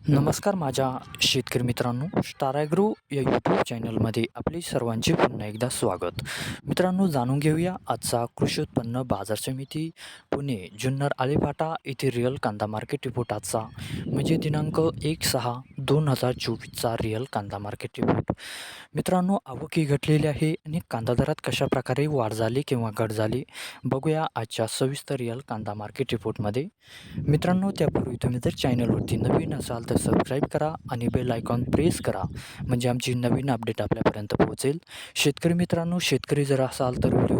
नमस्कार माझ्या शेतकरी मित्रांनो स्टारॅग्रो या यूट्यूब चॅनलमध्ये आपले सर्वांचे पुन्हा एकदा स्वागत. मित्रांनो जाणून घेऊया आजचा कृषी उत्पन्न बाजार समिती पुणे जुन्नर आलेपाटा येथे रिअल कांदा मार्केट रिपोर्ट आजचा. म्हणजे दिनांक एक सहा दोन हजार चोवीसचा रिअल कांदा मार्केट रिपोर्ट मित्रांनो आवक ही घटलेली आहे आणि कांदा दरात कशा प्रकारे वाढ झाली किंवा घट झाली बघूया आजच्या सविस्तर रिअल कांदा मार्केट रिपोर्टमध्ये मित्रांनो त्यापूर्वी तुम्ही जर चॅनलवरती नवीन असाल तर सबस्क्राईब करा आणि बेल आयकॉन प्रेस करा. म्हणजे आमची नवीन अपडेट आपल्यापर्यंत पोहोचेल. शेतकरी मित्रांनो शेतकरी जर असाल तर व्हिडिओ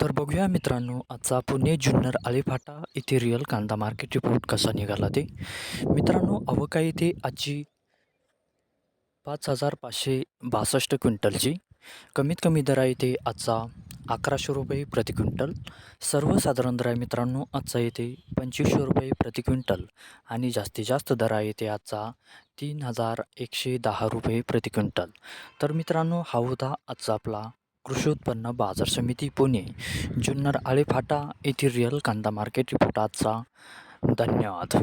तर बघूया मित्रांनो आजचा पुणे जुन्नर आलेफाटा येथे रिअल कांदा मार्केट रिपोर्ट कसा निघाला ते. मित्रांनो अवका आहे आजची पाच हजार पाचशे बासष्ट क्विंटलची. कमीत कमी दरा आहे आजचा अकराशे रुपये प्रति क्विंटल. सर्वसाधारण दर आहे मित्रांनो आजचा येते पंचवीसशे रुपये प्रति क्विंटल. आणि जास्तीत जास्त दर आहे ते आजचा तीन हजार एकशे दहा रुपये प्रति क्विंटल. तर मित्रांनो हा होता आजचा आपला कृषी उत्पन्न बाजार समिती पुणे. जुन्नर आळेफाटा येथील रिअल कांदा मार्केट रिपोर्ट आजचा धन्यवाद.